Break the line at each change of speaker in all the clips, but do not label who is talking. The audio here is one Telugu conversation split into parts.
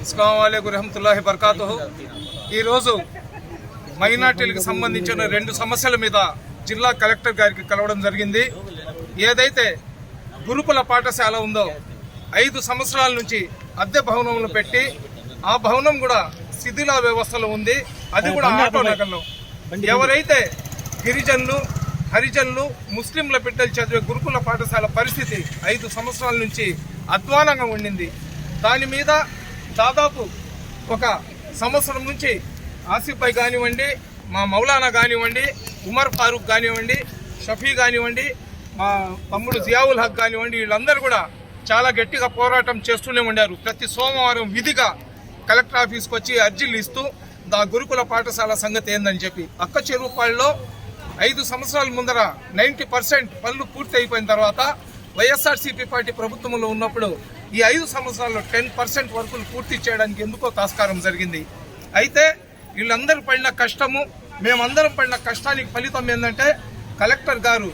అస్సలాము రహమతుల్లాహి బర్కాతు ఈరోజు మైనార్టీలకు సంబంధించిన రెండు సమస్యల మీద జిల్లా కలెక్టర్ గారికి కలవడం జరిగింది. ఏదైతే గురుకుల పాఠశాల ఉందో ఐదు సంవత్సరాల నుంచి అద్దె భవనంలో పెట్టి ఆ భవనం కూడా శిథిల వ్యవస్థలో ఉంది. అది కూడా ఆటో నగర్లో. ఎవరైతే గిరిజనులు హరిజనులు ముస్లింల బిడ్డలు చదివే గురుకుల పాఠశాల పరిస్థితి ఐదు సంవత్సరాల నుంచి అధ్వానంగా ఉండింది. దాని మీద దాదాపు ఒక సంవత్సరం నుంచి ఆసిఫ్ భాయ్ కానివ్వండి మా మౌలానా కానివ్వండి ఉమర్ ఫారూక్ కానివ్వండి షఫీ కానివ్వండి మా తమ్ముడు జియావుల్ హక్ కానివ్వండి వీళ్ళందరూ కూడా చాలా గట్టిగా పోరాటం చేస్తూనే ఉండారు. ప్రతి సోమవారం విధిగా కలెక్టర్ ఆఫీస్కి వచ్చి అర్జీలు ఇస్తూ దా గురుకుల పాఠశాల సంగతి ఏందని చెప్పి అక్క చెరువుపాళ్ళలో ఐదు సంవత్సరాల ముందర నైంటీ పర్సెంట్ పనులు పూర్తి అయిపోయిన తర్వాత వైఎస్ఆర్సీపీ పార్టీ ప్రభుత్వంలో ఉన్నప్పుడు ఈ ఐదు సంవత్సరాల్లో టెన్ పర్సెంట్ వర్కులు పూర్తి చేయడానికి ఎందుకో తాస్కారం జరిగింది. అయితే వీళ్ళందరూ పడిన కష్టము మేమందరం పడిన కష్టానికి ఫలితం ఏంటంటే కలెక్టర్ గారు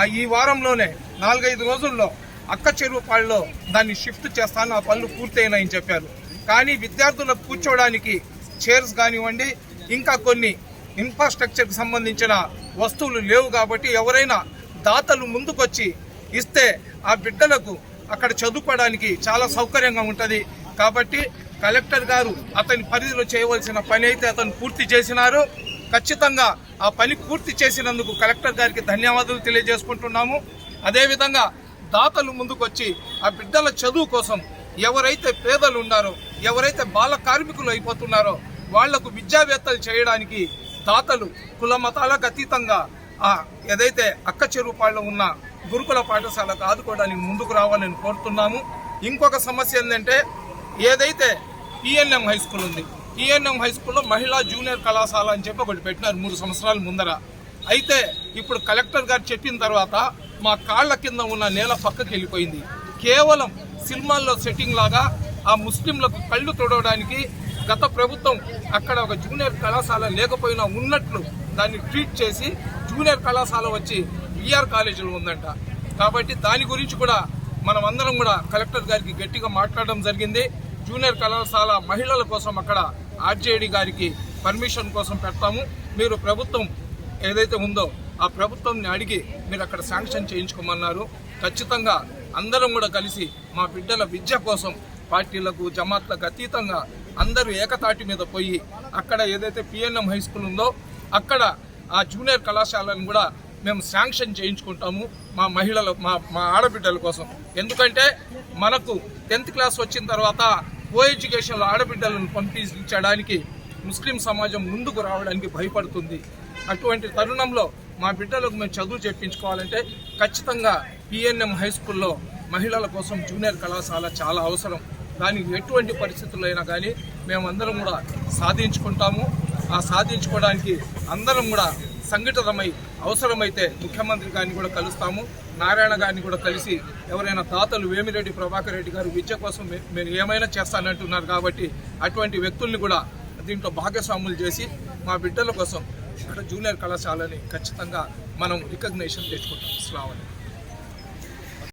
ఆ ఈ వారంలోనే నాలుగైదు రోజుల్లో అక్క చెరువు పాళ్ళలో దాన్ని షిఫ్ట్ చేస్తాను ఆ పనులు పూర్తయినాయని చెప్పారు. కానీ విద్యార్థులకు కూర్చోవడానికి చైర్స్ కానివ్వండి ఇంకా కొన్ని ఇన్ఫ్రాస్ట్రక్చర్కి సంబంధించిన వస్తువులు లేవు కాబట్టి ఎవరైనా దాతలు ముందుకొచ్చి ఇస్తే ఆ బిడ్డలకు అక్కడ చదువుకోవడానికి చాలా సౌకర్యంగా ఉంటుంది. కాబట్టి కలెక్టర్ గారు అతని పరిధిలో చేయవలసిన పని అయితే అతను పూర్తి చేసినారు. ఖచ్చితంగా ఆ పని పూర్తి చేసినందుకు కలెక్టర్ గారికి ధన్యవాదాలు తెలియజేసుకుంటున్నాము. అదేవిధంగా దాతలు ముందుకొచ్చి ఆ బిడ్డల చదువు కోసం ఎవరైతే పేదలు ఉన్నారో ఎవరైతే బాల కార్మికులు అయిపోతున్నారో వాళ్ళకు విద్యావేత్తలు చేయడానికి దాతలు కుల మతాలకు అతీతంగా ఏదైతే అక్క చెరువుపాళ్ళలో ఉన్న గురుకుల పాఠశాలకు ఆదుకోవడానికి ముందుకు రావాలని కోరుతున్నాము. ఇంకొక సమస్య ఏంటంటే ఏదైతే పిఎన్ఎం హై స్కూల్ ఉంది పిఎన్ఎం హై స్కూల్లో మహిళా జూనియర్ కళాశాల అని చెప్పి ఒకటి పెట్టినారు మూడు సంవత్సరాల ముందర. అయితే ఇప్పుడు కలెక్టర్ గారు చెప్పిన తర్వాత మా కాళ్ళ కింద ఉన్న నేల పక్కకి వెళ్ళిపోయింది. కేవలం సినిమాల్లో సెట్టింగ్ లాగా ఆ ముస్లింలకు కళ్ళు తొడవడానికి గత ప్రభుత్వం అక్కడ ఒక జూనియర్ కళాశాల లేకపోయినా ఉన్నట్లు దాన్ని ట్రీట్ చేసి జూనియర్ కళాశాల వచ్చి విఆర్ కాలేజీలో ఉందంట. కాబట్టి దాని గురించి కూడా మనం అందరం కూడా కలెక్టర్ గారికి గట్టిగా మాట్లాడడం జరిగింది. జూనియర్ కళాశాల మహిళల కోసం అక్కడ ఆర్జేడి గారికి పర్మిషన్ కోసం పెడతాము. మీరు ప్రభుత్వం ఏదైతే ఉందో ఆ ప్రభుత్వంని అడిగి మీరు అక్కడ శాంక్షన్ చేయించుకోమన్నారు. ఖచ్చితంగా అందరం కూడా కలిసి మా బిడ్డల విద్య కోసం పార్టీలకు జమాత్లకు అతీతంగా అందరూ ఏకతాటి మీద పోయి అక్కడ ఏదైతే పిఎన్ఎం హై స్కూల్ ఉందో అక్కడ ఆ జూనియర్ కళాశాలను కూడా మేము శాంక్షన్ చేయించుకుంటాము మా మహిళల మా మా ఆడబిడ్డల కోసం. ఎందుకంటే మనకు టెన్త్ క్లాస్ వచ్చిన తర్వాత కో ఎడ్యుకేషన్లో ఆడబిడ్డలను పంపించడానికి ముస్లిం సమాజం ముందుకు రావడానికి భయపడుతుంది. అటువంటి తరుణంలో మా బిడ్డలకు మేము చదువు చెప్పించుకోవాలంటే ఖచ్చితంగా పిఎన్ఎం హై స్కూల్లో మహిళల కోసం జూనియర్ కళాశాల చాలా అవసరం. దానికి ఎటువంటి పరిస్థితుల్లో అయినా కానీ మేమందరం కూడా సాధించుకుంటాము. ఆ సాధించుకోవడానికి అందరం కూడా సంఘటితమై అవసరమైతే ముఖ్యమంత్రి గారిని కూడా కలుస్తాము నారాయణ గారిని కూడా కలిసి ఎవరైనా తాతలు వేమిరెడ్డి ప్రభాకర్ రెడ్డి గారు విద్య కోసం మే- ఏమైనా చేస్తానంటున్నారు కాబట్టి అటువంటి వ్యక్తుల్ని కూడా దీంట్లో భాగస్వాములు చేసి మా బిడ్డల కోసం ఇక్కడ జూనియర్ కళాశాలని ఖచ్చితంగా మనం రికగ్నేషన్ తెచ్చుకుంటాం. ఇస్లాం